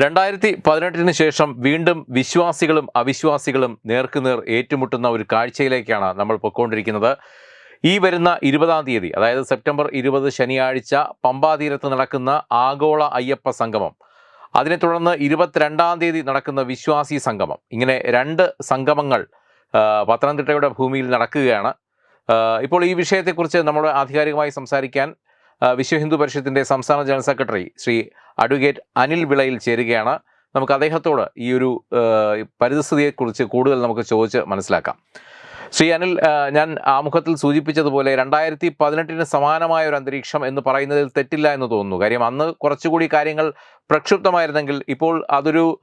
രണ്ടായിരത്തി പതിനെട്ടിന് ശേഷം വീണ്ടും വിശ്വാസികളും അവിശ്വാസികളും നേർക്കുനേർ ഏറ്റുമുട്ടുന്ന ഒരു കാഴ്ചയിലേക്കാണ് നമ്മൾ പൊയ്ക്കൊണ്ടിരിക്കുന്നത്. ഈ വരുന്ന ഇരുപതാം തീയതി അതായത് സെപ്റ്റംബർ ഇരുപത് ശനിയാഴ്ച പമ്പാതീരത്ത് നടക്കുന്ന ആഗോള അയ്യപ്പ സംഗമം. അതിനെ തുടർന്ന് ഇരുപത്തിരണ്ടാം തീയതി നടക്കുന്ന വിശ്വാസി സംഗമം. ഇങ്ങനെ രണ്ട് സംഗമങ്ങൾ പത്തനംതിട്ടയുടെ ഭൂമിയിൽ നടക്കുകയാണ്. ഇപ്പോൾ ഈ വിഷയത്തെക്കുറിച്ച് നമ്മുടെ ആധികാരികമായി സംസാരിക്കാൻ വിശ്വ ഹിന്ദു പരിഷത്തിന്റെ സംസ്ഥാന general secretary Shri advocate Anil Vilayil ചേരുകയാണ്. നമുക്ക് അദ്ദേഹത്തോട് ഈ ഒരു പരിസ്ഥിതിയെക്കുറിച്ച് കൂടുതൽ നമുക്ക് ചോദിച്ച് മനസ്സിലാക്കാം. ശ്രീ അനിൽ ഞാൻ ആമുഖത്തിൽ സൂചിപ്പിച്ചതുപോലെ രണ്ടായിരത്തി പതിനെട്ടിന് സമാനമായ ഒരു അന്തരീക്ഷം എന്ന് പറയുന്നതിൽ തെറ്റില്ല എന്ന് തോന്നുന്നു. കാര്യം അന്ന് കുറച്ചുകൂടി കാര്യങ്ങൾ പ്രക്ഷുബ്ധമായിരുന്നെങ്കിൽ ഇപ്പോൾ അതൊരു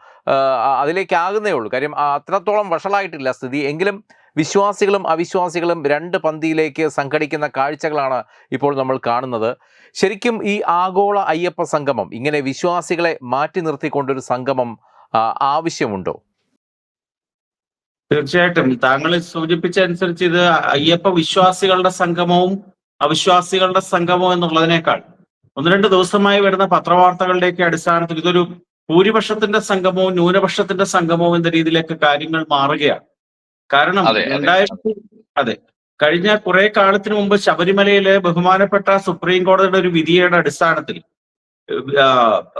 അതിലേക്കാകുന്നേ ഉള്ളൂ. കാര്യം അത്രത്തോളം വഷളായിട്ടില്ല സ്ഥിതി. എങ്കിലും വിശ്വാസികളും അവിശ്വാസികളും രണ്ട് പന്തിയിലേക്ക് സംഘടിക്കുന്ന കാഴ്ചകളാണ് ഇപ്പോൾ നമ്മൾ കാണുന്നത്. ശരിക്കും ഈ ആഗോള അയ്യപ്പ സംഗമം ഇങ്ങനെ വിശ്വാസികളെ മാറ്റി നിർത്തിക്കൊണ്ടൊരു സംഗമം ആവശ്യമുണ്ടോ? തീർച്ചയായിട്ടും. താങ്കൾ സൂചിപ്പിച്ച അനുസരിച്ച് ഇത് അയ്യപ്പ വിശ്വാസികളുടെ സംഗമവും അവിശ്വാസികളുടെ സംഗമവും എന്നുള്ളതിനേക്കാൾ ഒന്ന് രണ്ട് ദിവസമായി വരുന്ന പത്രവാർത്തകളുടെയൊക്കെ അടിസ്ഥാനത്തിൽ ഇതൊരു ഭൂരിപക്ഷത്തിന്റെ സംഗമവും ന്യൂനപക്ഷത്തിന്റെ സംഗമവും എന്ന രീതിയിലേക്ക് കാര്യങ്ങൾ മാറുകയാണ്. കാരണം. രണ്ടായിരത്തി അതെ കഴിഞ്ഞ കുറെ കാലത്തിന് മുമ്പ് ശബരിമലയിലെ ബഹുമാനപ്പെട്ട സുപ്രീം കോടതിയുടെ ഒരു വിധിയുടെ അടിസ്ഥാനത്തിൽ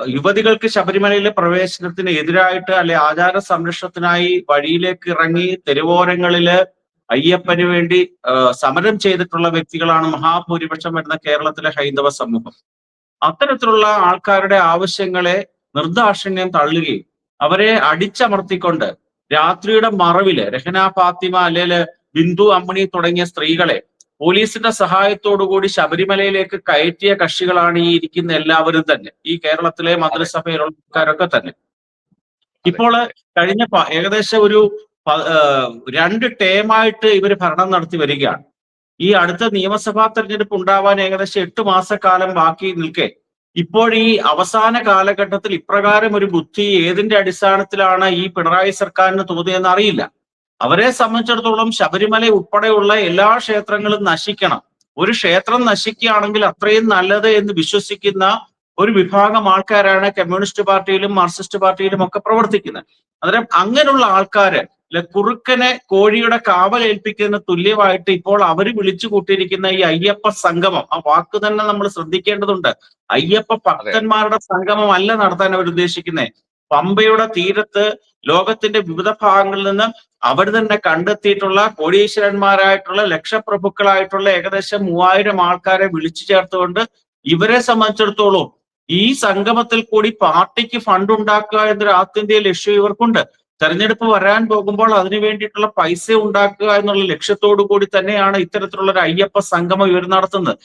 യുവതികൾക്ക് ശബരിമലയിലെ പ്രവേശനത്തിന് എതിരായിട്ട് അല്ലെ ആചാര സംരക്ഷണത്തിനായി വഴിയിലേക്ക് ഇറങ്ങി തെരുവോരങ്ങളിൽ അയ്യപ്പന് വേണ്ടി സമരം ചെയ്തിട്ടുള്ള വ്യക്തികളാണ് മഹാഭൂരിപക്ഷം വരുന്ന കേരളത്തിലെ ഹൈന്ദവ സമൂഹം അത്തരത്തിലുള്ള ആൾക്കാരുടെ ആവശ്യങ്ങളെ നിർദാക്ഷിണ്യം തള്ളുകയും അവരെ അടിച്ചമർത്തിക്കൊണ്ട് രാത്രിയുടെ മറവിൽ രഹന ഫാത്തിമ അല്ലെങ്കിൽ ബിന്ദു അമ്മണി തുടങ്ങിയ സ്ത്രീകളെ പോലീസിന്റെ സഹായത്തോടുകൂടി ശബരിമലയിലേക്ക് കയറ്റിയ കക്ഷികളാണ് ഈ ഇരിക്കുന്ന എല്ലാവരും തന്നെ. ഈ കേരളത്തിലെ മന്ത്രിസഭയിലുള്ള ആൾക്കാരൊക്കെ തന്നെ. ഇപ്പോൾ കഴിഞ്ഞ ഏകദേശം ഒരു രണ്ട് ടേമായിട്ട് ഇവർ ഭരണം നടത്തി വരികയാണ്. ഈ അടുത്ത നിയമസഭാ തെരഞ്ഞെടുപ്പ് ഉണ്ടാവാൻ ഏകദേശം എട്ട് മാസക്കാലം ബാക്കി നിൽക്കെ. ഇപ്പോൾ ഈ അവസാന കാലഘട്ടത്തിൽ ഇപ്രകാരം ഒരു ബുദ്ധി ഏതിന്റെ അടിസ്ഥാനത്തിലാണ് ഈ പിണറായി സർക്കാരിന് തോന്നിയെന്ന് അറിയില്ല. അവരെ സംബന്ധിച്ചിടത്തോളം ശബരിമല ഉൾപ്പെടെയുള്ള എല്ലാ ക്ഷേത്രങ്ങളും നശിക്കണം. ഒരു ക്ഷേത്രം നശിക്കുകയാണെങ്കിൽ അത്രയും നല്ലത് എന്ന് വിശ്വസിക്കുന്ന ഒരു വിഭാഗം ആൾക്കാരാണ് കമ്മ്യൂണിസ്റ്റ് പാർട്ടിയിലും മാർക്സിസ്റ്റ് പാർട്ടിയിലും ഒക്കെ പ്രവർത്തിക്കുന്നത്. അന്നേരം അങ്ങനെയുള്ള ആൾക്കാര് കുറുക്കനെ കോഴിയുടെ കാവലേൽപ്പിക്കുന്ന തുല്യമായിട്ട് ഇപ്പോൾ അവർ വിളിച്ചു കൂട്ടിയിരിക്കുന്ന ഈ അയ്യപ്പ സംഗമം ആ വാക്ക് തന്നെ നമ്മൾ ശ്രദ്ധിക്കേണ്ടതുണ്ട്. അയ്യപ്പ ഭക്തന്മാരുടെ സംഗമം അല്ല നടത്താൻ അവർ ഉദ്ദേശിക്കുന്നത് പമ്പയുടെ തീരത്ത് ലോകത്തിന്റെ വിവിധ ഭാഗങ്ങളിൽ നിന്ന് അവർ തന്നെ കണ്ടെത്തിയിട്ടുള്ള കോടീശ്വരന്മാരായിട്ടുള്ള ലക്ഷപ്രഭുക്കളായിട്ടുള്ള ഏകദേശം മൂവായിരം ആൾക്കാരെ വിളിച്ചു ചേർത്തുകൊണ്ട് ഇവരെ സംബന്ധിച്ചിടത്തോളം ഈ സംഗമത്തിൽ കൂടി പാർട്ടിക്ക് ഫണ്ട് ഉണ്ടാക്കുക എന്നൊരു ആത്യന്തിക ലക്ഷ്യം ഇവർക്കുണ്ട്. തെരഞ്ഞെടുപ്പ് വരാൻ പോകുമ്പോൾ അതിനു വേണ്ടിയിട്ടുള്ള പൈസ ഉണ്ടാക്കുക എന്നുള്ള ലക്ഷ്യത്തോടു കൂടി തന്നെയാണ് ഇത്തരത്തിലുള്ള ഒരു അയ്യപ്പ സംഗമം ഇവർ നടത്തുന്നത്.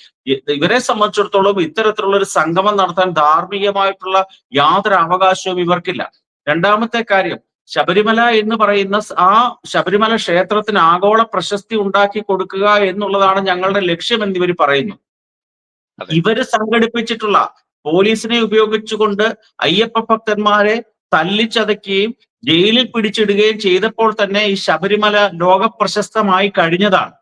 ഇവരെ സംബന്ധിച്ചിടത്തോളം ഇത്തരത്തിലുള്ള ഒരു സംഗമം നടത്താൻ ധാർമ്മികമായിട്ടുള്ള യാതൊരു അവകാശവും ഇവർക്കില്ല. രണ്ടാമത്തെ കാര്യം ശബരിമല എന്ന് പറയുന്ന ആ ശബരിമല ക്ഷേത്രത്തിന് ആഗോള പ്രശസ്തി ഉണ്ടാക്കി കൊടുക്കുക എന്നുള്ളതാണ് ഞങ്ങളുടെ ലക്ഷ്യം എന്ന് ഇവർ പറയുന്നു. ഇവർ സംഘടിപ്പിച്ചിട്ടുള്ള പോലീസിനെ ഉപയോഗിച്ചുകൊണ്ട് അയ്യപ്പ ഭക്തന്മാരെ തല്ലിച്ചതയ്ക്കുകയും ജയിലിൽ പിടിച്ചിടുകയും ചെയ്തപ്പോൾ തന്നെ ഈ ശബരിമല ലോക പ്രശസ്തമായി കഴിഞ്ഞതാണ്.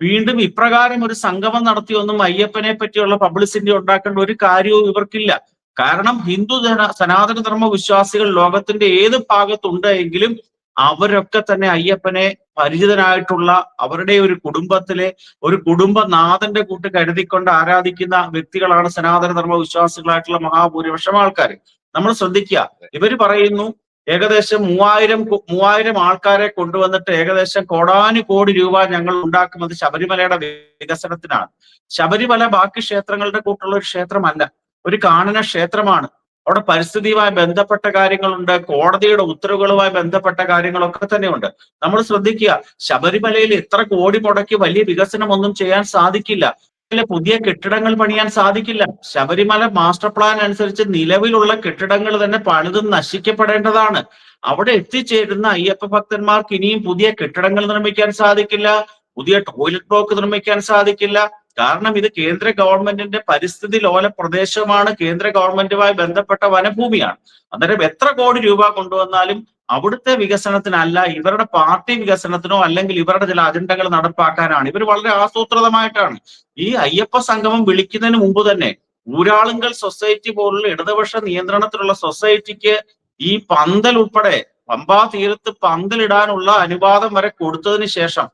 വീണ്ടും ഇപ്രകാരം ഒരു സംഗമം നടത്തിയൊന്നും അയ്യപ്പനെ പറ്റിയുള്ള പബ്ലിസിറ്റി ഉണ്ടാക്കേണ്ട ഒരു കാര്യവും ഇവർക്കില്ല. കാരണം ഹിന്ദു ജന സനാതന ധർമ്മ വിശ്വാസികൾ ലോകത്തിന്റെ ഏത് ഭാഗത്തുണ്ട് എങ്കിലും അവരൊക്കെ തന്നെ അയ്യപ്പനെ പരിചിതനായിട്ടുള്ള അവരുടെ ഒരു കുടുംബത്തിലെ ഒരു കുടുംബനാഥന്റെ കൂട്ട് കരുതിക്കൊണ്ട് ആരാധിക്കുന്ന വ്യക്തികളാണ് സനാതന ധർമ്മ വിശ്വാസികളായിട്ടുള്ള മഹാഭൂരിപക്ഷം ആൾക്കാർ നമ്മൾ ശ്രദ്ധിക്കുക ഇവർ പറയുന്നു ഏകദേശം മൂവായിരം മൂവായിരം ആൾക്കാരെ കൊണ്ടുവന്നിട്ട് ഏകദേശം കോടാനു കോടി രൂപ ഞങ്ങൾ ഉണ്ടാക്കുന്നത് ശബരിമലയുടെ വികസനത്തിനാണ്. ശബരിമല ബാക്കി ക്ഷേത്രങ്ങളുടെ കൂട്ടുള്ള ഒരു ക്ഷേത്രമല്ല. ഒരു കാണന ക്ഷേത്രമാണ്. അവിടെ പരിസ്ഥിതിയുമായി ബന്ധപ്പെട്ട കാര്യങ്ങളുണ്ട്. കോടതിയുടെ ഉത്തരവുകളുമായി ബന്ധപ്പെട്ട കാര്യങ്ങളൊക്കെ തന്നെയുണ്ട്. നമ്മൾ ശ്രദ്ധിക്കുക ശബരിമലയിൽ ഇത്ര കോടി മുടക്കി വലിയ വികസനം ഒന്നും ചെയ്യാൻ സാധിക്കില്ല. പുതിയ കെട്ടിടങ്ങൾ പണിയാൻ സാധിക്കില്ല. ശബരിമല മാസ്റ്റർ പ്ലാൻ അനുസരിച്ച് നിലവിലുള്ള കെട്ടിടങ്ങൾ തന്നെ പലതും നശിക്കപ്പെടേണ്ടതാണ്. അവിടെ എത്തിച്ചേരുന്ന അയ്യപ്പ ഭക്തന്മാർക്ക് ഇനിയും പുതിയ കെട്ടിടങ്ങൾ നിർമ്മിക്കാൻ സാധിക്കില്ല. പുതിയ ടോയ്ലറ്റ് ബ്ലോക്ക് നിർമ്മിക്കാൻ സാധിക്കില്ല. കാരണം ഇത് കേന്ദ്ര ഗവൺമെന്റിന്റെ പരിസ്ഥിതി ലോല പ്രദേശമാണ്. കേന്ദ്ര ഗവൺമെന്റുമായി ബന്ധപ്പെട്ട വനഭൂമിയാണ്. അന്നേരം എത്ര കോടി രൂപ കൊണ്ടുവന്നാലും അവിടുത്തെ വികസനത്തിനല്ല ഇവരുടെ പാർട്ടി വികസനത്തിനോ അല്ലെങ്കിൽ ഇവരുടെ ചില അജണ്ടകൾ നടപ്പാക്കാനാണ്. ഇവർ വളരെ ആസൂത്രിതമായിട്ടാണ്. ഈ അയ്യപ്പ സംഗമം വിളിക്കുന്നതിന് മുമ്പ് തന്നെ ഊരാളുങ്കൽ സൊസൈറ്റി പോലുള്ള ഇടതുപക്ഷ നിയന്ത്രണത്തിലുള്ള സൊസൈറ്റിക്ക് ഈ പന്തൽ ഉൾപ്പെടെ പമ്പാ തീരത്ത് പന്തലിടാനുള്ള അനുവാദം വരെ കൊടുത്തതിന് ശേഷം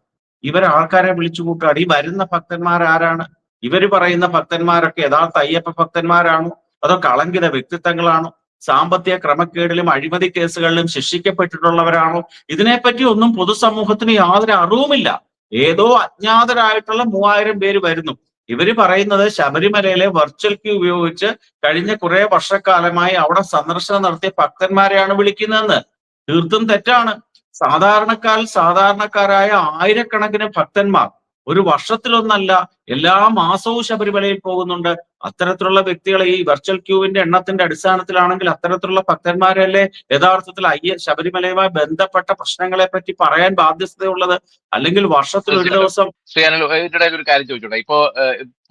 ഇവർ ആൾക്കാരെ വിളിച്ചു കൂട്ടാണ് ഈ വരുന്ന ഭക്തന്മാർ ആരാണ്? ഇവർ പറയുന്ന ഭക്തന്മാരൊക്കെ യഥാർത്ഥ അയ്യപ്പ ഭക്തന്മാരാണോ? അതോ കളങ്കിത വ്യക്തിത്വങ്ങളാണോ? സാമ്പത്തിക ക്രമക്കേടിലും അഴിമതി കേസുകളിലും ശിക്ഷിക്കപ്പെട്ടിട്ടുള്ളവരാണോ? ഇതിനെപ്പറ്റി ഒന്നും പൊതുസമൂഹത്തിന് യാതൊരു അറിവുമില്ല. ഏതോ അജ്ഞാതരായിട്ടുള്ള മൂവായിരം പേര് വരുന്നു. ഇവർ പറയുന്നത് ശബരിമലയിലെ വെർച്വൽ ക്യൂ ഉപയോഗിച്ച് കഴിഞ്ഞ കുറെ വർഷക്കാലമായി അവിടെ സന്ദർശനം നടത്തിയ ഭക്തന്മാരെയാണ് വിളിക്കുന്നതെന്ന്. തീർത്തും തെറ്റാണ്. സാധാരണക്കാരിൽ സാധാരണക്കാരായ ആയിരക്കണക്കിന് ഭക്തന്മാർ ഒരു വർഷത്തിലൊന്നല്ല എല്ലാ മാസവും ശബരിമലയിൽ പോകുന്നുണ്ട്. അത്തരത്തിലുള്ള വ്യക്തികളെ ഈ വെർച്വൽ ക്യൂവിന്റെ എണ്ണത്തിന്റെ അടിസ്ഥാനത്തിലാണെങ്കിൽ അത്തരത്തിലുള്ള ഭക്തന്മാരല്ലേ യഥാർത്ഥത്തിൽ അയ്യ ശബരിമലയുമായി ബന്ധപ്പെട്ട പ്രശ്നങ്ങളെ പറ്റി പറയാൻ ബാധ്യതയുള്ളത് അല്ലെങ്കിൽ വർഷത്തിൽ ഒരു ദിവസം ഒരു കാര്യം ചോദിച്ചോട്ടെ? ഇപ്പോ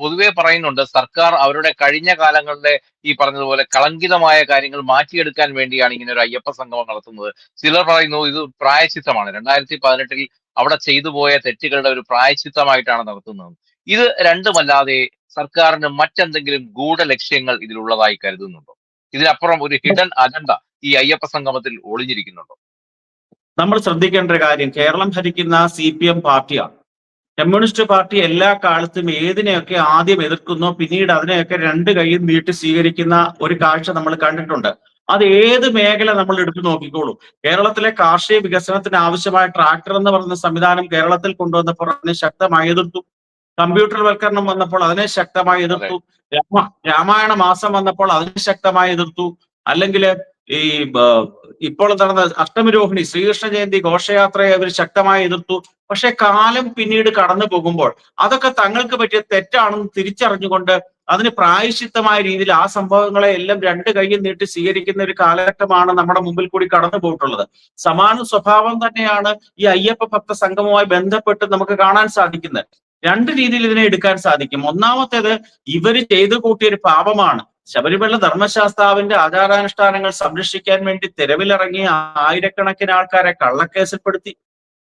പൊതുവേ പൊതുവെ പറയുന്നുണ്ട് സർക്കാർ അവരുടെ കഴിഞ്ഞ കാലങ്ങളിലെ ഈ പറഞ്ഞതുപോലെ കളങ്കിതമായ കാര്യങ്ങൾ മാറ്റിയെടുക്കാൻ വേണ്ടിയാണ് ഇങ്ങനെ ഒരു അയ്യപ്പ സംഗമം നടത്തുന്നത്. ചിലർ പറയുന്നു ഇത് പ്രായശിത്തമാണ് രണ്ടായിരത്തി പതിനെട്ടിൽ അവിടെ ചെയ്തു പോയ തെറ്റുകളുടെ ഒരു പ്രായശിത്തമായിട്ടാണ് നടത്തുന്നത്. ഇത് രണ്ടുമല്ലാതെ സർക്കാരിന് മറ്റെന്തെങ്കിലും ഗൂഢലക്ഷ്യങ്ങൾ ഇതിലുള്ളതായി കരുതുന്നുണ്ടോ? ഇതിനപ്പുറം ഒരു ഹിഡൻ അജണ്ട ഈ അയ്യപ്പ സംഗമത്തിൽ ഒളിഞ്ഞിരിക്കുന്നുണ്ടോ? നമ്മൾ ശ്രദ്ധിക്കേണ്ട ഒരു കാര്യം കേരളം ഭരിക്കുന്ന സി പി എം പാർട്ടിയാണ്. കമ്മ്യൂണിസ്റ്റ് പാർട്ടി എല്ലാ കാലത്തും ഏതിനെയൊക്കെ ആദ്യം എതിർക്കുന്നോ പിന്നീട് അതിനെയൊക്കെ രണ്ട് കൈയും നീട്ടി സ്വീകരിക്കുന്ന ഒരു കാഴ്ച നമ്മൾ കണ്ടിട്ടുണ്ട്. അത് ഏത് മേഖല നമ്മൾ എടുത്തു നോക്കിക്കോളൂ. കേരളത്തിലെ കാർഷിക വികസനത്തിന് ആവശ്യമായ ട്രാക്ടർ എന്ന് പറയുന്ന സംവിധാനം കേരളത്തിൽ കൊണ്ടുവന്നപ്പോൾ അതിനെ ശക്തമായി എതിർത്തു. കമ്പ്യൂട്ടർ വൽക്കരണം വന്നപ്പോൾ അതിനെ ശക്തമായി എതിർത്തു. രാമ രാമായണ മാസം വന്നപ്പോൾ അതിനെ ശക്തമായി എതിർത്തു. അല്ലെങ്കിൽ ഈ ഇപ്പോൾ നടന്ന അഷ്ടമിരോഹിണി ശ്രീകൃഷ്ണ ജയന്തി ഘോഷയാത്രയെ അവർ ശക്തമായി എതിർത്തു. പക്ഷെ കാലം പിന്നീട് കടന്നു പോകുമ്പോൾ അതൊക്കെ തങ്ങൾക്ക് പറ്റിയ തെറ്റാണെന്ന് തിരിച്ചറിഞ്ഞുകൊണ്ട് അതിന് പ്രായശിത്തമായ രീതിയിൽ ആ സംഭവങ്ങളെ എല്ലാം രണ്ട് കൈയും നീട്ടി സ്വീകരിക്കുന്ന ഒരു കാലഘട്ടമാണ് നമ്മുടെ മുമ്പിൽ കൂടി കടന്നു പോയിട്ടുള്ളത്. സമാന സ്വഭാവം തന്നെയാണ് ഈ അയ്യപ്പ ഭക്ത സംഘവുമായി ബന്ധപ്പെട്ട് നമുക്ക് കാണാൻ സാധിക്കുന്നത്. രണ്ട് രീതിയിൽ ഇതിനെ എടുക്കാൻ സാധിക്കും. ഒന്നാമത്തേത് ഇവർ ചെയ്തു കൂട്ടിയ ഒരു പാപമാണ്. ശബരിമല ധർമ്മശാസ്താവിന്റെ ആചാരാനുഷ്ഠാനങ്ങൾ സംരക്ഷിക്കാൻ വേണ്ടി തെരവിലിറങ്ങിയ ആയിരക്കണക്കിന് ആൾക്കാരെ കള്ളക്കേസിൽപ്പെടുത്തി.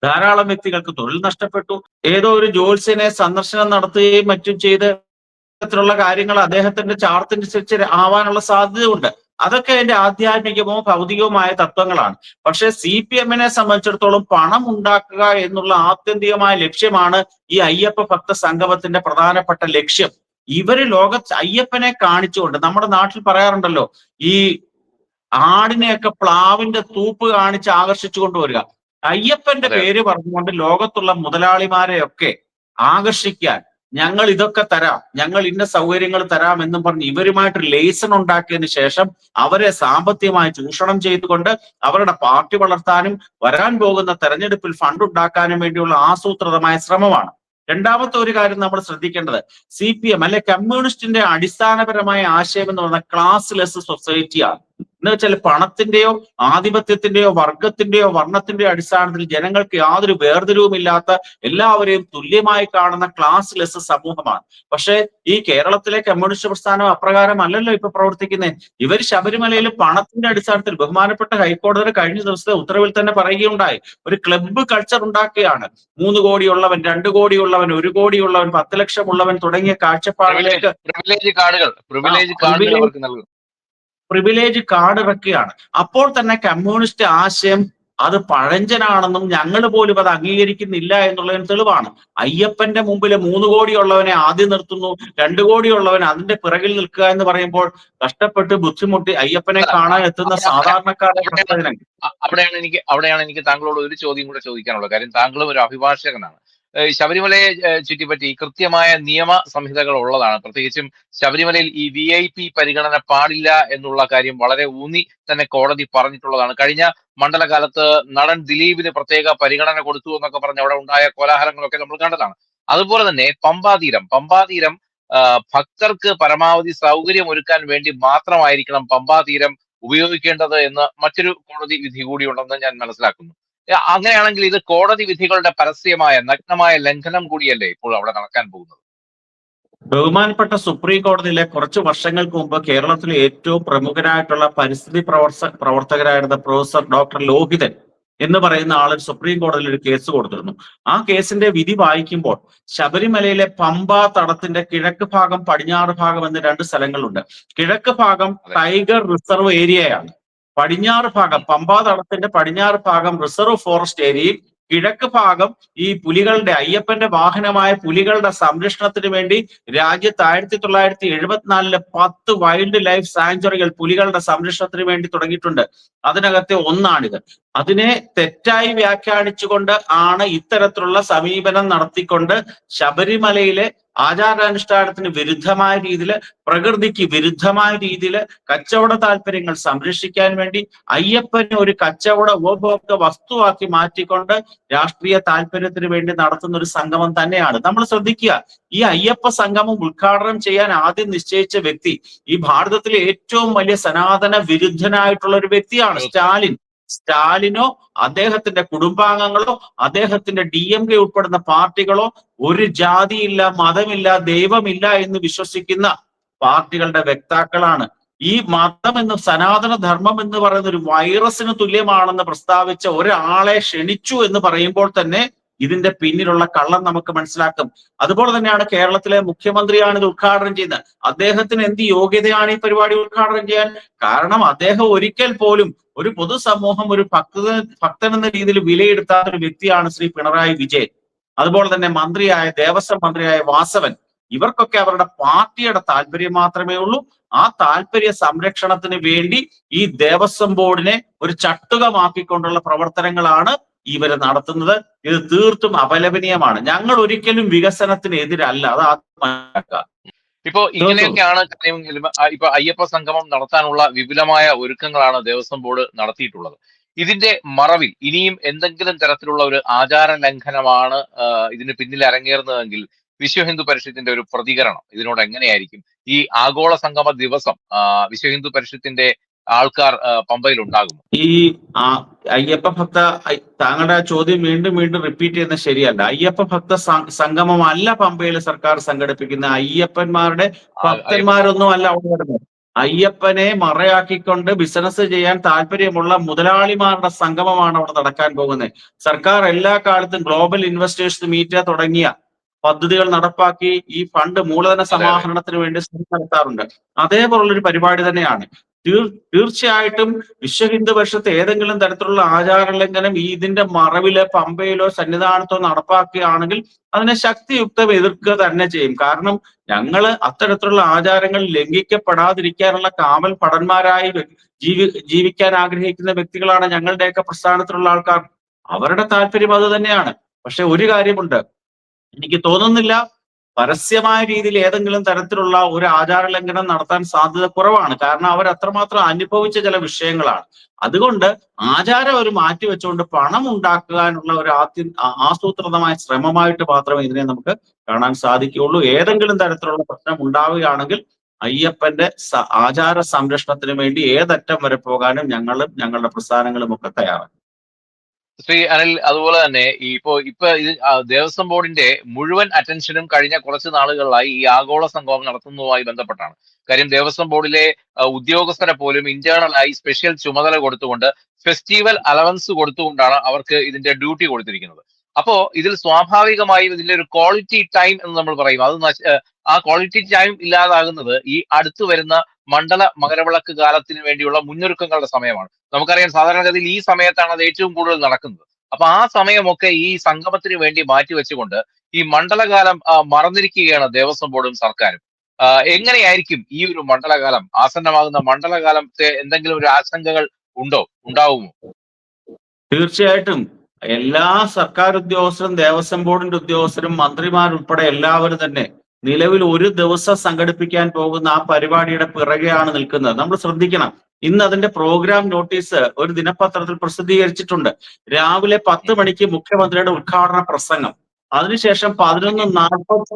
ധാരാളം വ്യക്തികൾക്ക് തൊഴിൽ നഷ്ടപ്പെട്ടു. ഏതോ ഒരു ജോത്സ്യനെ സന്ദർശനം നടത്തുകയും മറ്റും ചെയ്ത് ഇത്തരത്തിലുള്ള കാര്യങ്ങൾ അദ്ദേഹത്തിന്റെ ചാർത്തനുസരിച്ച് ആവാനുള്ള സാധ്യതയുണ്ട്. അതൊക്കെ അതിന്റെ ആധ്യാത്മികമോ ഭൗതികവുമായ തത്വങ്ങളാണ്. പക്ഷെ സി പി എമ്മിനെ സംബന്ധിച്ചിടത്തോളം പണം ഉണ്ടാക്കുക എന്നുള്ള ആത്യന്തികമായ ലക്ഷ്യമാണ് ഈ അയ്യപ്പ ഭക്ത സംഗമത്തിന്റെ പ്രധാനപ്പെട്ട ലക്ഷ്യം. ഇവർ ലോക അയ്യപ്പനെ കാണിച്ചുകൊണ്ട് നമ്മുടെ നാട്ടിൽ പറയാറുണ്ടല്ലോ ഈ ആടിനെയൊക്കെ പ്ലാവിന്റെ തൂപ്പ് കാണിച്ച് ആകർഷിച്ചു കൊണ്ടുവരിക അയ്യപ്പന്റെ പേര് പറഞ്ഞുകൊണ്ട് ലോകത്തുള്ള മുതലാളിമാരെയൊക്കെ ആകർഷിക്കാൻ ഞങ്ങൾ ഇതൊക്കെ തരാം. ഞങ്ങൾ ഇന്ന സൗകര്യങ്ങൾ തരാം എന്നും പറഞ്ഞ് ഇവരുമായിട്ട് ലേസൺ ഉണ്ടാക്കിയതിന് ശേഷം അവരെ സാമ്പത്തികമായി ചൂഷണം ചെയ്തുകൊണ്ട് അവരുടെ പാർട്ടി വളർത്താനും വരാൻ പോകുന്ന തെരഞ്ഞെടുപ്പിൽ ഫണ്ട് ഉണ്ടാക്കാനും വേണ്ടിയുള്ള ആസൂത്രിതമായ ശ്രമമാണ്. രണ്ടാമത്തെ ഒരു കാര്യം നമ്മൾ ശ്രദ്ധിക്കേണ്ടത് സി പി എം അല്ലെ കമ്മ്യൂണിസ്റ്റിന്റെ അടിസ്ഥാനപരമായ ആശയം എന്ന് പറയുന്ന ക്ലാസ്ലെസ് സൊസൈറ്റിയാണ് എന്ന് വെച്ചാൽ പണത്തിന്റെയോ ആധിപത്യത്തിന്റെയോ വർഗത്തിന്റെയോ വർണത്തിന്റെയോ അടിസ്ഥാനത്തിൽ ജനങ്ങൾക്ക് യാതൊരു വേർതിരിവുമില്ലാത്ത എല്ലാവരെയും തുല്യമായി കാണുന്ന ക്ലാസ്ലെസ് സമൂഹമാണ്. പക്ഷേ ഈ കേരളത്തിലെ കമ്മ്യൂണിസ്റ്റ് പ്രസ്ഥാനം അപ്രകാരം അല്ലല്ലോ ഇപ്പൊ പ്രവർത്തിക്കുന്നത് ഇവർ ശബരിമലയിൽ പണത്തിന്റെ അടിസ്ഥാനത്തിൽ ബഹുമാനപ്പെട്ട ഹൈക്കോടതിയുടെ കഴിഞ്ഞ ദിവസത്തെ ഉത്തരവിൽ തന്നെ പറയുകയുണ്ടായി. ഒരു ക്ലബ്ബ് കൾച്ചർ ഉണ്ടാക്കുകയാണ്. മൂന്ന് കോടിയുള്ളവൻ രണ്ട് കോടിയുള്ളവൻ ഒരു കോടിയുള്ളവൻ പത്ത് ലക്ഷം ഉള്ളവൻ തുടങ്ങിയ കാഴ്ചപ്പാടിലേക്ക് പ്രിവിലേജ് കാർഡുകൾ. പ്രിവിലേജ് കാർഡുകൾ പ്രിവിലേജ് കാർഡ് ഇറക്കുകയാണ്. അപ്പോൾ തന്നെ കമ്മ്യൂണിസ്റ്റ് ആശയം അത് പഴഞ്ചനാണെന്നും ഞങ്ങൾ പോലും അത് അംഗീകരിക്കുന്നില്ല എന്നുള്ളതിന് തെളിവാണ്. അയ്യപ്പന്റെ മുമ്പിൽ മൂന്ന് കോടിയുള്ളവനെ ആദ്യം നിർത്തുന്നു രണ്ടു കോടിയുള്ളവൻ അതിന്റെ പിറകിൽ നിൽക്കുക എന്ന് പറയുമ്പോൾ കഷ്ടപ്പെട്ട് ബുദ്ധിമുട്ടി അയ്യപ്പനെ കാണാൻ എത്തുന്ന സാധാരണക്കാരുടെ അവിടെയാണ് എനിക്ക് അവിടെയാണ് എനിക്ക് താങ്കളോട് ഒരു ചോദ്യം കൂടെ ചോദിക്കാനുള്ളത്. കാര്യം താങ്കളും ഒരു അഭിഭാഷകനാണ്. ശബരിമലയെ ചുറ്റിപ്പറ്റി കൃത്യമായ നിയമ സംഹിതകൾ ഉള്ളതാണ്. പ്രത്യേകിച്ചും ശബരിമലയിൽ ഈ വി ഐ പി പരിഗണന പാടില്ല എന്നുള്ള കാര്യം വളരെ ഊന്നി തന്നെ കോടതി പറഞ്ഞിട്ടുള്ളതാണ്. കഴിഞ്ഞ മണ്ഡലകാലത്ത് നടൻ ദിലീപിന് പ്രത്യേക പരിഗണന കൊടുത്തു എന്നൊക്കെ പറഞ്ഞ് അവിടെ ഉണ്ടായ കോലാഹലങ്ങളൊക്കെ നമ്മൾ കണ്ടതാണ്. അതുപോലെ തന്നെ പമ്പാതീരം പമ്പാതീരം ഭക്തർക്ക് പരമാവധി സൗകര്യം ഒരുക്കാൻ വേണ്ടി മാത്രമായിരിക്കണം പമ്പാതീരം ഉപയോഗിക്കേണ്ടത് എന്ന് മറ്റൊരു കോടതി വിധി കൂടിയുണ്ടെന്ന് ഞാൻ മനസ്സിലാക്കുന്നു. അങ്ങനെയാണെങ്കിൽ ഇത് കോടതി വിധികളുടെ പരസ്യമായ നഗ്നമായ ലംഘനം കൂടിയല്ലേ ഇപ്പോൾ അവിടെ നടക്കാൻ പോകുന്നത്? ബഹുമാനപ്പെട്ട സുപ്രീം കോടതിയിലെ കുറച്ച് വർഷങ്ങൾക്ക് മുമ്പ് കേരളത്തിലെ ഏറ്റവും പ്രമുഖനായിട്ടുള്ള പരിസ്ഥിതി പ്രവർത്ത പ്രവർത്തകരായിരുന്ന പ്രൊഫസർ ഡോക്ടർ ലോഹിതൻ എന്ന് പറയുന്ന ആൾ സുപ്രീം കോടതിയിൽ ഒരു കേസ് കൊടുത്തിരുന്നു. ആ കേസിന്റെ വിധി വായിക്കുമ്പോൾ ശബരിമലയിലെ പമ്പ തടത്തിന്റെ കിഴക്ക് ഭാഗം പടിഞ്ഞാറ് ഭാഗം എന്ന രണ്ട് സ്ഥലങ്ങളുണ്ട്. കിഴക്ക് ഭാഗം ടൈഗർ റിസർവ് ഏരിയയാണ്. പടിഞ്ഞാറ് ഭാഗം പമ്പാ തടത്തിന്റെ പടിഞ്ഞാറ് ഭാഗം റിസർവ് ഫോറസ്റ്റ് ഏരിയയും കിഴക്ക് ഭാഗം ഈ പുലികളുടെ അയ്യപ്പന്റെ വാഹനമായ പുലികളുടെ സംരക്ഷണത്തിന് വേണ്ടി രാജ്യത്ത് ആയിരത്തി തൊള്ളായിരത്തി എഴുപത്തിനാലിലെ പത്ത് വൈൽഡ് ലൈഫ് സാങ്ച്വറികൾ പുലികളുടെ സംരക്ഷണത്തിന് വേണ്ടി തുടങ്ങിയിട്ടുണ്ട്. അതിനകത്തെ ഒന്നാണിത്. അതിനെ തെറ്റായി വ്യാഖ്യാനിച്ചുകൊണ്ട് ആണ് ഇത്തരത്തിലുള്ള സമീപനം നടത്തിക്കൊണ്ട് ശബരിമലയിലെ ആചാരാനുഷ്ഠാനത്തിന് വിരുദ്ധമായ രീതിയിൽ പ്രകൃതിക്ക് വിരുദ്ധമായ രീതിയിൽ കച്ചവട താല്പര്യങ്ങൾ സംരക്ഷിക്കാൻ വേണ്ടി അയ്യപ്പനെ ഒരു കച്ചവട ഉപഭോക്ത വസ്തുവാക്കി മാറ്റിക്കൊണ്ട് രാഷ്ട്രീയ താല്പര്യത്തിന് വേണ്ടി നടത്തുന്ന ഒരു സംഗമം തന്നെയാണ്. നമ്മൾ ശ്രദ്ധിക്കുക ഈ അയ്യപ്പ സംഗമം ഉദ്ഘാടനം ചെയ്യാൻ ആദ്യം നിശ്ചയിച്ച വ്യക്തി ഈ ഭാരതത്തിലെ ഏറ്റവും വലിയ സനാതന വിരുദ്ധനായിട്ടുള്ള ഒരു വ്യക്തിയാണ് സ്റ്റാലിൻ. സ്റ്റാലിനോ അദ്ദേഹത്തിന്റെ കുടുംബാംഗങ്ങളോ അദ്ദേഹത്തിന്റെ ഡി എം കെ ഉൾപ്പെടുന്ന പാർട്ടികളോ ഒരു ജാതിയില്ല മതമില്ല ദൈവമില്ല എന്ന് വിശ്വസിക്കുന്ന പാർട്ടികളുടെ വ്യക്താക്കളാണ്. ഈ മതം എന്ന് സനാതന ധർമ്മം എന്ന് പറയുന്ന ഒരു വൈറസിന് തുല്യമാണെന്ന് പ്രസ്താവിച്ച ഒരാളെ ക്ഷണിച്ചു എന്ന് പറയുമ്പോൾ തന്നെ ഇതിന്റെ പിന്നിലുള്ള കള്ളം നമുക്ക് മനസ്സിലാക്കും. അതുപോലെ തന്നെയാണ് കേരളത്തിലെ മുഖ്യമന്ത്രിയാണ് ഇത് ഉദ്ഘാടനം ചെയ്യുന്നത്. അദ്ദേഹത്തിന് എന്ത് യോഗ്യതയാണ് ഈ പരിപാടി ഉദ്ഘാടനം ചെയ്യാൻ? കാരണം അദ്ദേഹം ഒരിക്കൽ പോലും ഒരു പൊതുസമൂഹം ഒരു ഭക്ത ഭക്തൻ എന്ന രീതിയിൽ വിലയിരുത്താത്ത ഒരു വ്യക്തിയാണ് ശ്രീ പിണറായി വിജയൻ. അതുപോലെ തന്നെ മന്ത്രിയായ ദേവസ്വം മന്ത്രിയായ വാസവൻ. ഇവർക്കൊക്കെ അവരുടെ പാർട്ടിയുടെ താല്പര്യം മാത്രമേ ഉള്ളൂ. ആ താല്പര്യ സംരക്ഷണത്തിന് വേണ്ടി ഈ ദേവസ്വം ബോർഡിനെ ഒരു ചട്ടുകമാക്കിക്കൊണ്ടുള്ള പ്രവർത്തനങ്ങളാണ് ഇവർ നടത്തുന്നത്. ഇത് തീർത്തും അപലപനീയമാണ്. ഞങ്ങൾ ഒരിക്കലും വികസനത്തിന് എതിരല്ല അത് മനസ്സിലാക്കുക. ഇപ്പോ ഇങ്ങനെയൊക്കെയാണ് കാര്യമെങ്കിലും ഇപ്പൊ അയ്യപ്പ സംഗമം നടത്താനുള്ള വിപുലമായ ഒരുക്കങ്ങളാണ് ദേവസ്വം ബോർഡ് നടത്തിയിട്ടുള്ളത്. ഇതിന്റെ മറവിൽ ഇനിയും എന്തെങ്കിലും തരത്തിലുള്ള ഒരു ആചാര ലംഘനമാണ് ഇതിന് പിന്നിൽ അരങ്ങേറുന്നതെങ്കിൽ വിശ്വ ഹിന്ദു പരിഷത്തിന്റെ ഒരു പ്രതികരണം. ഇതിനോട് എങ്ങനെയായിരിക്കും? ഈ ആഗോള സംഗമ ദിവസം വിശ്വ ഹിന്ദു പരിഷത്തിന്റെ ആൾക്കാർ പമ്പയിൽ ഉണ്ടാകും ഈ അയ്യപ്പ ഭക്ത താങ്കളുടെ ചോദ്യം വീണ്ടും വീണ്ടും റിപ്പീറ്റ് ചെയ്യുന്നത് ശരിയല്ല. അയ്യപ്പ ഭക്ത സംഗമം അല്ല പമ്പയിൽ സർക്കാർ സംഘടിപ്പിക്കുന്ന. അയ്യപ്പന്മാരുടെ ഭക്തന്മാരൊന്നും അല്ല അവിടെ വരുന്നത്. അയ്യപ്പനെ മറയാക്കിക്കൊണ്ട് ബിസിനസ് ചെയ്യാൻ താല്പര്യമുള്ള മുതലാളിമാരുടെ സംഗമമാണ് അവിടെ നടക്കാൻ പോകുന്നത്. സർക്കാർ എല്ലാ കാലത്തും ഗ്ലോബൽ ഇൻവെസ്റ്റേഴ്സ് മീറ്റ് തുടങ്ങിയ പദ്ധതികൾ നടപ്പാക്കി ഈ ഫണ്ട് മൂലധന സമാഹരണത്തിന് വേണ്ടി നടത്താറുണ്ട്. അതേപോലുള്ള ഒരു പരിപാടി തന്നെയാണ്. തീർച്ചയായിട്ടും വിശ്വ ഹിന്ദു ഏതെങ്കിലും തരത്തിലുള്ള ആചാര ലംഘനം ഈ ഇതിന്റെ മറവിൽ പമ്പയിലോ സന്നിധാനത്തോ നടപ്പാക്കുകയാണെങ്കിൽ അതിനെ ശക്തിയുക്തം എതിർക്കുക തന്നെ ചെയ്യും. കാരണം ഞങ്ങൾ അത്തരത്തിലുള്ള ആചാരങ്ങൾ ലംഘിക്കപ്പെടാതിരിക്കാനുള്ള കാവൽ പടന്മാരായി ജീവി ജീവിക്കാൻ ആഗ്രഹിക്കുന്ന വ്യക്തികളാണ് ഞങ്ങളുടെയൊക്കെ പ്രസ്ഥാനത്തിലുള്ള ആൾക്കാർ. അവരുടെ താല്പര്യം അത് തന്നെയാണ്. പക്ഷെ ഒരു കാര്യമുണ്ട്. എനിക്ക് തോന്നുന്നില്ല പരസ്യമായ രീതിയിൽ ഏതെങ്കിലും തരത്തിലുള്ള ഒരു ആചാര ലംഘനം നടത്താൻ സാധ്യത കുറവാണ്. കാരണം അവർ അത്രമാത്രം അനുഭവിച്ച ചില വിഷയങ്ങളാണ്. അതുകൊണ്ട് ആചാരം ഒരു മാറ്റി വെച്ചുകൊണ്ട് പണം ഉണ്ടാക്കാനുള്ള ഒരു ആദ്യ ആസൂത്രിതമായ ശ്രമമായിട്ട് മാത്രമേ ഇതിനെ നമുക്ക് കാണാൻ സാധിക്കുകയുള്ളൂ. ഏതെങ്കിലും തരത്തിലുള്ള പ്രശ്നം ഉണ്ടാവുകയാണെങ്കിൽ അയ്യപ്പന്റെ ആചാര സംരക്ഷണത്തിന് വേണ്ടി ഏതറ്റം വരെ പോകാനും ഞങ്ങളും ഞങ്ങളുടെ പ്രസ്ഥാനങ്ങളും ഒക്കെ തയ്യാറാണ്. ശ്രീ അനിൽ അതുപോലെ തന്നെ ഇപ്പോ ഇപ്പൊ ഇത് ദേവസ്വം ബോർഡിന്റെ മുഴുവൻ അറ്റൻഷനും കഴിഞ്ഞ കുറച്ച് നാളുകളിലായി ഈ ആഗോള സംഗമം നടത്തുന്നതുമായി ബന്ധപ്പെട്ടാണ്. കാര്യം ദേവസ്വം ബോർഡിലെ ഉദ്യോഗസ്ഥരെ പോലും ഇന്റേണൽ ആയി സ്പെഷ്യൽ ചുമതല കൊടുത്തുകൊണ്ട് ഫെസ്റ്റിവൽ അലവൻസ് കൊടുത്തുകൊണ്ടാണ് അവർക്ക് ഇതിന്റെ ഡ്യൂട്ടി കൊടുത്തിരിക്കുന്നത്. അപ്പോ ഇതിൽ സ്വാഭാവികമായും ഇതിന്റെ ഒരു ക്വാളിറ്റി ടൈം എന്ന് നമ്മൾ പറയും. അത് ആ ക്വാളിറ്റി ടൈം ഇല്ലാതാകുന്നത് ഈ അടുത്തു വരുന്ന മണ്ഡല മകരവിളക്ക് കാലത്തിന് വേണ്ടിയുള്ള മുന്നൊരുക്കങ്ങളുടെ സമയമാണ്. നമുക്കറിയാം സാധാരണഗതിയിൽ ഈ സമയത്താണ് അത് ഏറ്റവും കൂടുതൽ നടക്കുന്നത്. അപ്പൊ ആ സമയമൊക്കെ ഈ സംഗമത്തിന് വേണ്ടി മാറ്റിവെച്ചുകൊണ്ട് ഈ മണ്ഡലകാലം മറന്നിരിക്കുകയാണ് ദേവസ്വം ബോർഡും സർക്കാരും. എങ്ങനെയായിരിക്കും ഈ ഒരു മണ്ഡലകാലം? ആസന്നമാകുന്ന മണ്ഡലകാലത്തെ എന്തെങ്കിലും ഒരു ആശങ്കകൾ ഉണ്ടോ? ഉണ്ടാവുമോ? തീർച്ചയായിട്ടും. എല്ലാ സർക്കാർ ഉദ്യോഗസ്ഥരും ദേവസ്വം ബോർഡിന്റെ ഉദ്യോഗസ്ഥരും മന്ത്രിമാരുൾപ്പെടെ എല്ലാവരും തന്നെ നിലവിൽ ഒരു ദിവസം സംഘടിപ്പിക്കാൻ പോകുന്ന ആ പരിപാടിയുടെ പിറകെയാണ് നിൽക്കുന്നത്. നമ്മൾ ശ്രദ്ധിക്കണം. ഇന്ന് അതിന്റെ പ്രോഗ്രാം നോട്ടീസ് ഒരു ദിനപത്രത്തിൽ പ്രസിദ്ധീകരിച്ചിട്ടുണ്ട്. രാവിലെ പത്ത് മണിക്ക് മുഖ്യമന്ത്രിയുടെ ഉദ്ഘാടന പ്രസംഗം. അതിനുശേഷം പതിനൊന്ന് നാൽപ്പത്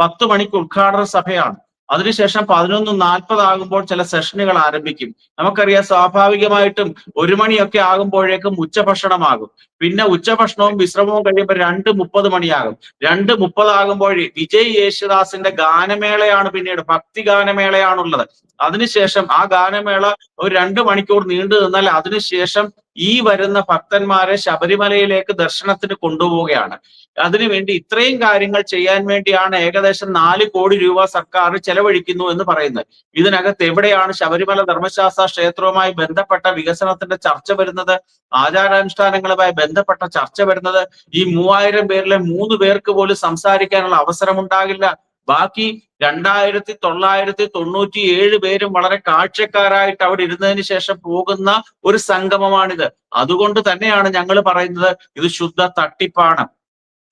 പത്ത് മണിക്ക് ഉദ്ഘാടന സഭയാണ്. അതിനുശേഷം പതിനൊന്ന് നാൽപ്പത് ആകുമ്പോൾ ചില സെഷനുകൾ ആരംഭിക്കും. നമുക്കറിയാം സ്വാഭാവികമായിട്ടും ഒരു മണിയൊക്കെ ആകുമ്പോഴേക്കും ഉച്ചഭക്ഷണമാകും. പിന്നെ ഉച്ചഭക്ഷണവും വിശ്രമവും കഴിയുമ്പോൾ രണ്ട് മുപ്പത് മണിയാകും. രണ്ട് മുപ്പതാകുമ്പോഴേ വിജയ് യേശുദാസിന്റെ ഗാനമേളയാണ് പിന്നീട് ഭക്തി ഗാനമേളയാണുള്ളത്. അതിനുശേഷം ആ ഗാനമേള ഒരു രണ്ട് മണിക്കൂർ നീണ്ടു നിന്നാൽ അതിനുശേഷം ഈ വരുന്ന ഭക്തന്മാരെ ശബരിമലയിലേക്ക് ദർശനത്തിന് കൊണ്ടുപോവുകയാണ്. അതിനുവേണ്ടി ഇത്രയും കാര്യങ്ങൾ ചെയ്യാൻ വേണ്ടിയാണ് ഏകദേശം നാല് കോടി രൂപ സർക്കാർ ചെലവഴിക്കുന്നു എന്ന് പറയുന്നത്. ഇതിനകത്ത് എവിടെയാണ് ശബരിമല ധർമ്മശാസ്ത്ര ക്ഷേത്രവുമായി ബന്ധപ്പെട്ട വികസനത്തിന്റെ ചർച്ച വരുന്നത്? ആചാരാനുഷ്ഠാനങ്ങളുമായി ബന്ധപ്പെട്ട ചർച്ച വരുന്നത്? ഈ മൂവായിരം പേരിലെ മൂന്ന് പേർക്ക് പോലും സംസാരിക്കാനുള്ള അവസരം ഉണ്ടാകില്ല ബാക്കി രണ്ടായിരത്തി തൊള്ളായിരത്തി തൊണ്ണൂറ്റി ഏഴ് പേരും വളരെ കാഴ്ചക്കാരായിട്ട് അവിടെ ഇരുന്നതിന് ശേഷം പോകുന്ന ഒരു സംഗമമാണിത്. അതുകൊണ്ട് തന്നെയാണ് ഞങ്ങൾ പറയുന്നത് ഇത് ശുദ്ധ തട്ടിപ്പാണ്.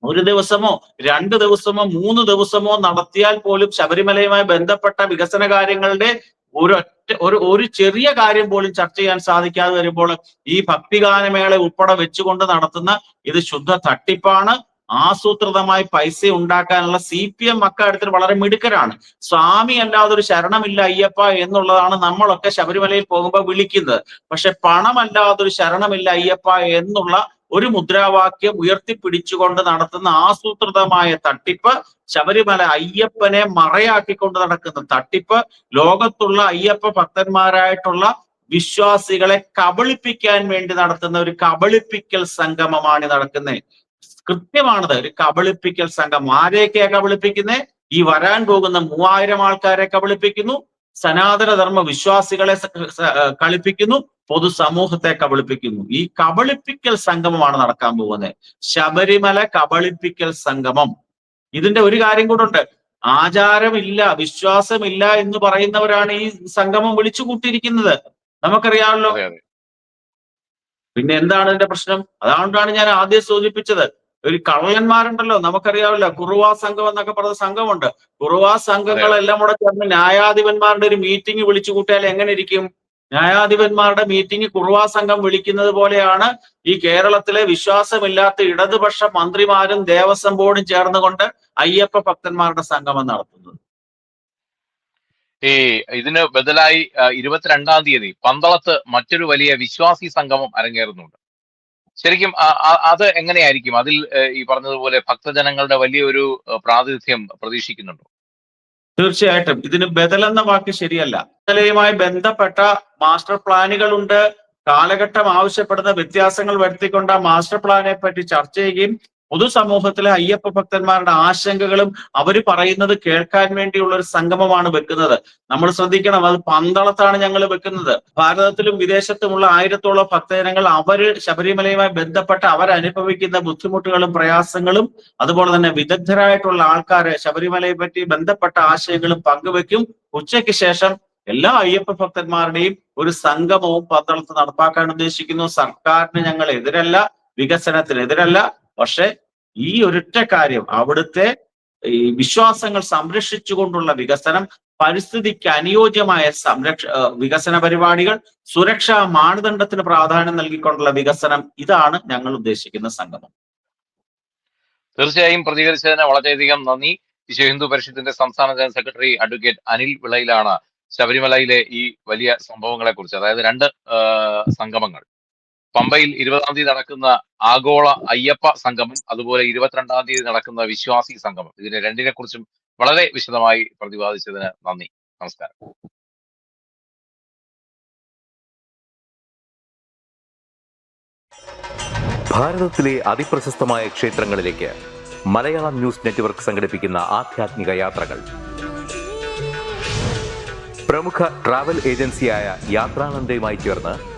ഒരു ദിവസമോ രണ്ട് ദിവസമോ മൂന്ന് ദിവസമോ നടത്തിയാൽ പോലും ശബരിമലയുമായി ബന്ധപ്പെട്ട വികസന കാര്യങ്ങളുടെ ഒരൊറ്റ ഒരു ഒരു ചെറിയ കാര്യം പോലും ചർച്ച ചെയ്യാൻ സാധിക്കാതെ വരുമ്പോൾ ഈ ഭക്തിഗാനമേള ഉൾപ്പെടെ വെച്ചുകൊണ്ട് നടത്തുന്ന ഇത് ശുദ്ധ തട്ടിപ്പാണ്. ആസൂത്രിതമായി പൈസ ഉണ്ടാക്കാനുള്ള സി പി എം അക്കാര്യത്തിൽ വളരെ മിടുക്കരാണ്. സ്വാമി അല്ലാതെ ഒരു ശരണമില്ല അയ്യപ്പ എന്നുള്ളതാണ് നമ്മളൊക്കെ ശബരിമലയിൽ പോകുമ്പോൾ വിളിക്കുന്നത്. പക്ഷെ പണമല്ലാതെ ഒരു ശരണമില്ല അയ്യപ്പ എന്നുള്ള ഒരു മുദ്രാവാക്യം ഉയർത്തിപ്പിടിച്ചുകൊണ്ട് നടത്തുന്ന ആസൂത്രിതമായ തട്ടിപ്പ് ശബരിമല അയ്യപ്പനെ മറയാക്കിക്കൊണ്ട് നടക്കുന്ന തട്ടിപ്പ് ലോകത്തുള്ള അയ്യപ്പ ഭക്തന്മാരായിട്ടുള്ള വിശ്വാസികളെ കബളിപ്പിക്കാൻ വേണ്ടി നടത്തുന്ന ഒരു കബളിപ്പിക്കൽ സംഗമമാണ് നടക്കുന്നത്. കൃത്യമാണത്. ഒരു കബളിപ്പിക്കൽ സംഘം ആരെയൊക്കെയാ കബളിപ്പിക്കുന്നത് ഈ വരാൻ പോകുന്ന മൂവായിരം ആൾക്കാരെ കബളിപ്പിക്കുന്നു. സനാതനധർമ്മ വിശ്വാസികളെ കളിപ്പിക്കുന്നു. പൊതുസമൂഹത്തെ കബളിപ്പിക്കുന്നു. ഈ കബളിപ്പിക്കൽ സംഗമമാണ് നടക്കാൻ പോകുന്നത്. ശബരിമല കബളിപ്പിക്കൽ സംഗമം. ഇതിന്റെ ഒരു കാര്യം കൂടെ ഉണ്ട് ആചാരമില്ല വിശ്വാസമില്ല എന്ന് പറയുന്നവരാണ് ഈ സംഗമം വിളിച്ചു കൂട്ടിയിരിക്കുന്നത്. നമുക്കറിയാമല്ലോ. പിന്നെ എന്താണ് ഇതിന്റെ പ്രശ്നം? അതുകൊണ്ടാണ് ഞാൻ ആദ്യം സൂചിപ്പിച്ചത്. ഒരു കള്ളന്മാരുണ്ടല്ലോ നമുക്കറിയാവില്ല കുറുവാ സംഘം എന്നൊക്കെ പറഞ്ഞ സംഘമുണ്ട്. കുറുവാ സംഘങ്ങളെല്ലാം കൂടെ ചേർന്ന് ന്യായാധിപന്മാരുടെ ഒരു മീറ്റിംഗ് വിളിച്ചു കൂട്ടിയാൽ എങ്ങനെ ഇരിക്കും? ന്യായാധിപന്മാരുടെ മീറ്റിംഗ് കുറുവാ സംഘം വിളിക്കുന്നത് പോലെയാണ് ഈ കേരളത്തിലെ വിശ്വാസമില്ലാത്ത ഇടതുപക്ഷ മന്ത്രിമാരും ദേവസ്വം ബോർഡും ചേർന്നുകൊണ്ട് അയ്യപ്പ ഭക്തന്മാരുടെ സംഗമം നടത്തുന്നത്. ഈ ഇതിന് ബദലായി ഇരുപത്തിരണ്ടാം തീയതി പന്തളത്ത് മറ്റൊരു വലിയ വിശ്വാസി സംഗമം അരങ്ങേറുന്നുണ്ട്. ശരിക്കും അത് എങ്ങനെയായിരിക്കും? അതിൽ ഈ പറഞ്ഞതുപോലെ ഭക്തജനങ്ങളുടെ വലിയൊരു പ്രാതിനിധ്യം പ്രതീക്ഷിക്കുന്നുണ്ടോ? തീർച്ചയായിട്ടും. ഇതിന് ബദൽ എന്ന വാക്ക് ശരിയല്ല. ബദലയുമായി ബന്ധപ്പെട്ട മാസ്റ്റർ പ്ലാനുകളുണ്ട്. കാലഘട്ടം ആവശ്യപ്പെടുന്ന വ്യത്യാസങ്ങൾ വരുത്തിക്കൊണ്ട് മാസ്റ്റർ പ്ലാനെ പറ്റി ചർച്ച ചെയ്യുകയും പൊതുസമൂഹത്തിലെ അയ്യപ്പ ഭക്തന്മാരുടെ ആശങ്കകളും അവർ പറയുന്നത് കേൾക്കാൻ വേണ്ടിയുള്ള ഒരു സംഗമമാണ് വെക്കുന്നത്. നമ്മൾ ശ്രദ്ധിക്കണം അത് പന്തളത്താണ് ഞങ്ങൾ വെക്കുന്നത്. ഭാരതത്തിലും വിദേശത്തുമുള്ള ആയിരത്തോളം ഭക്തജനങ്ങൾ അവർ ശബരിമലയുമായി ബന്ധപ്പെട്ട് അവരനുഭവിക്കുന്ന ബുദ്ധിമുട്ടുകളും പ്രയാസങ്ങളും അതുപോലെ തന്നെ വിദഗ്ധരായിട്ടുള്ള ആൾക്കാർ ശബരിമലയെ പറ്റി ബന്ധപ്പെട്ട ആശയങ്ങളും പങ്കുവെക്കും. ഉച്ചയ്ക്ക് ശേഷം എല്ലാ അയ്യപ്പ ഭക്തന്മാരുടെയും ഒരു സംഗമവും പന്തളത്ത് നടപ്പാക്കാൻ ഉദ്ദേശിക്കുന്നു. സർക്കാരിന് ഞങ്ങൾ എതിരല്ല വികസനത്തിന് എതിരല്ല പക്ഷെ ഈ ഒരൊറ്റ കാര്യം അവിടുത്തെ ഈ വിശ്വാസങ്ങൾ സംരക്ഷിച്ചുകൊണ്ടുള്ള വികസനം പരിസ്ഥിതിക്ക് അനുയോജ്യമായ സംരക്ഷ വികസന പരിപാടികൾ സുരക്ഷാ മാനദണ്ഡത്തിന് പ്രാധാന്യം നൽകിക്കൊണ്ടുള്ള വികസനം ഇതാണ് ഞങ്ങൾ ഉദ്ദേശിക്കുന്ന സംഗമം. തീർച്ചയായും പ്രതികരിച്ചതിന് വളരെയധികം നന്ദി. വിശ്വ ഹിന്ദു പരിഷത്തിന്റെ സംസ്ഥാന ജനറൽ സെക്രട്ടറി അഡ്വക്കേറ്റ് അനിൽ വിളയിലാണ് ശബരിമലയിലെ ഈ വലിയ സംഭവങ്ങളെ കുറിച്ച് അതായത് രണ്ട് സംഗമങ്ങൾ. പമ്പയിൽ ഇരുപതാം തീയതി നടക്കുന്ന ആഗോള അയ്യപ്പ സംഗമം അതുപോലെ ഇരുപത്തിരണ്ടാം തീയതി നടക്കുന്ന വിശ്വാസി സംഗമം. ഇതിനെ രണ്ടിനെ കുറിച്ചും വളരെ വിശദമായി പ്രതിപാദിച്ചതിന് നന്ദി. നമസ്കാരം. ഭാരതത്തിലെ അതിപ്രശസ്തമായ ക്ഷേത്രങ്ങളിലേക്ക് മലയാളം ന്യൂസ് നെറ്റ്വർക്ക് സംഘടിപ്പിക്കുന്ന ആധ്യാത്മിക യാത്രകൾ. പ്രമുഖ ട്രാവൽ ഏജൻസിയായ യാത്രാനന്ദയുമായി ചേർന്ന്